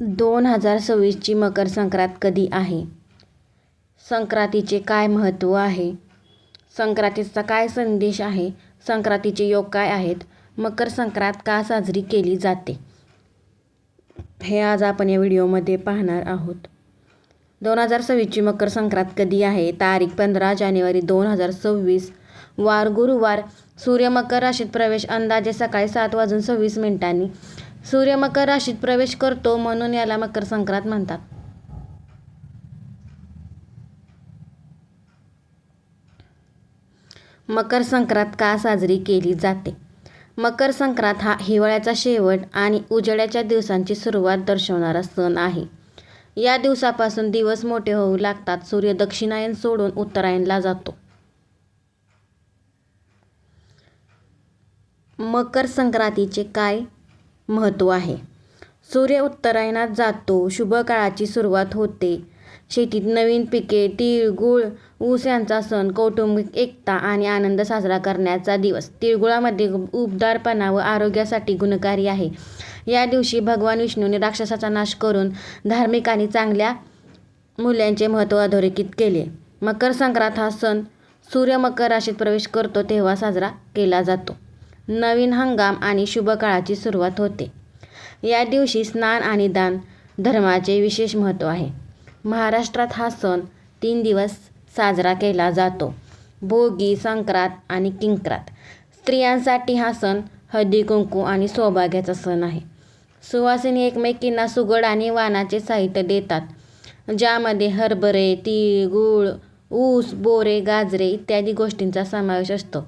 दोन हजार सव्वीसची मकर संक्रांत कधी आहे? संक्रांतीचे काय महत्त्व आहे? संक्रांतीचा काय संदेश आहे? संक्रांतीचे योग काय आहेत? मकर संक्रांत का साजरी केली जाते? हे आज आपण या व्हिडिओमध्ये पाहणार आहोत. दोन हजार सव्वीसची मकर संक्रांत कधी आहे? तारीख पंधरा जानेवारी दोन हजार सव्वीस. वार गुरुवार सूर्य मकर राशीत प्रवेश अंदाजे सकाळी सात वाजून सव्वीस मिनिटांनी. सूर्य मकर राशीत प्रवेश करतो म्हणून याला मकर संक्रांत म्हणतात. मकर संक्रांत का साजरी केली जाते? मकर संक्रांत हा हिवाळ्याचा शेवट आणि उजेड्याच्या दिवसांची सुरुवात दर्शवणारा सण आहे. या दिवसापासून दिवस मोठे होऊ लागतात. सूर्य दक्षिणायन सोडून उत्तरायणला जातो. मकर संक्रांतीचे काय महत्त्व आहे. सूर्य उत्तरायणात जातो शुभ काळाची सुरुवात होते. शेतीत नवीन पिके तीळ ऊस यांचा सण कौटुंबिक एकता आणि आनंद साजरा करण्याचा दिवस. तिळगुळामध्ये उबदारपणा व आरोग्यासाठी गुणकारी आहे. या दिवशी भगवान विष्णूने राक्षसाचा नाश करून धार्मिक आणि चांगल्या मूल्यांचे महत्त्व अधोरेखित केले. मकर संक्रांत हा सण सूर्य मकर राशीत प्रवेश करतो तेव्हा साजरा केला जातो. नवीन हंगाम आणि शुभकाळाची सुरुवात होते. या दिवशी स्नान आणि दान धर्माचे विशेष महत्त्व आहे. महाराष्ट्रात हा सण तीन दिवस साजरा केला जातो. भोगी संक्रांत आणि किंक्रात. स्त्रियांसाठी हा सण हळदी कुंकू आणि सौभाग्याचा सण आहे. सुवासिनी एकमेकींना सुगड आणि वानाचे साहित्य देतात ज्यामध्ये हरभरे तीळ गूळ ऊस बोरे गाजरे इत्यादी गोष्टींचा समावेश असतो.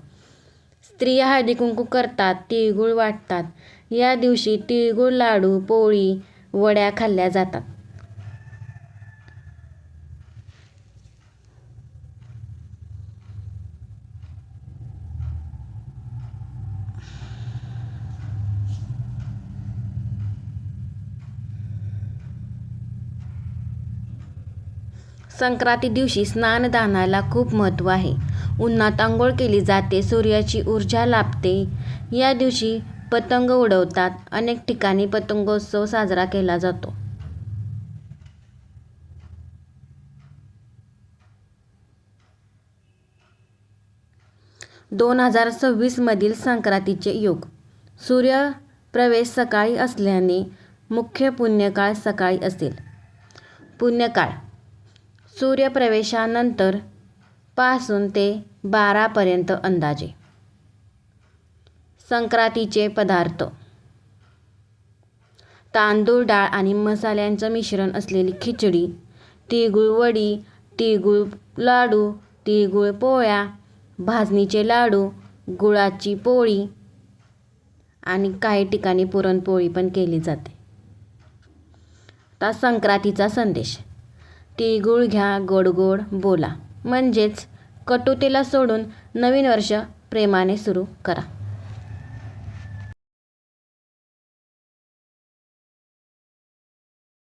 स्त्रिया हळदी कुंकू करतात तिळगुळ वाटतात. या दिवशी तिळगुळ लाडू पोळी वड्या खाल्ल्या जातात. संक्रांती दिवशी स्नानदानाला खूप महत्त्व आहे. उन्हात आंघोळ केली जाते सूर्याची ऊर्जा लाभते. या दिवशी पतंग उडवतात. अनेक ठिकाणी पतंगोत्सव साजरा केला जातो. दोन हजार सव्वीसमधील संक्रांतीचे योग. सूर्य प्रवेश सकाळी असल्याने मुख्य पुण्यकाळ सकाळी असेल. पुण्यकाळ. सूर्यप्रवेशानंतर पासून ते बारापर्यंत अंदाजे. संक्रांतीचे पदार्थ. तांदूळ डाळ आणि मसाल्यांचं मिश्रण असलेली खिचडी तिळगुळ वडी तिळगुळ लाडू तिळगुळ पोळ्या भाजणीचे लाडू गुळाची पोळी आणि काही ठिकाणी पुरणपोळी पण केली जाते. आता संक्रांतीचा संदेश. तिळगुळ घ्या गोड गोड बोला. म्हणजेच कटुतेला सोडून नवीन वर्ष प्रेमाने सुरू करा.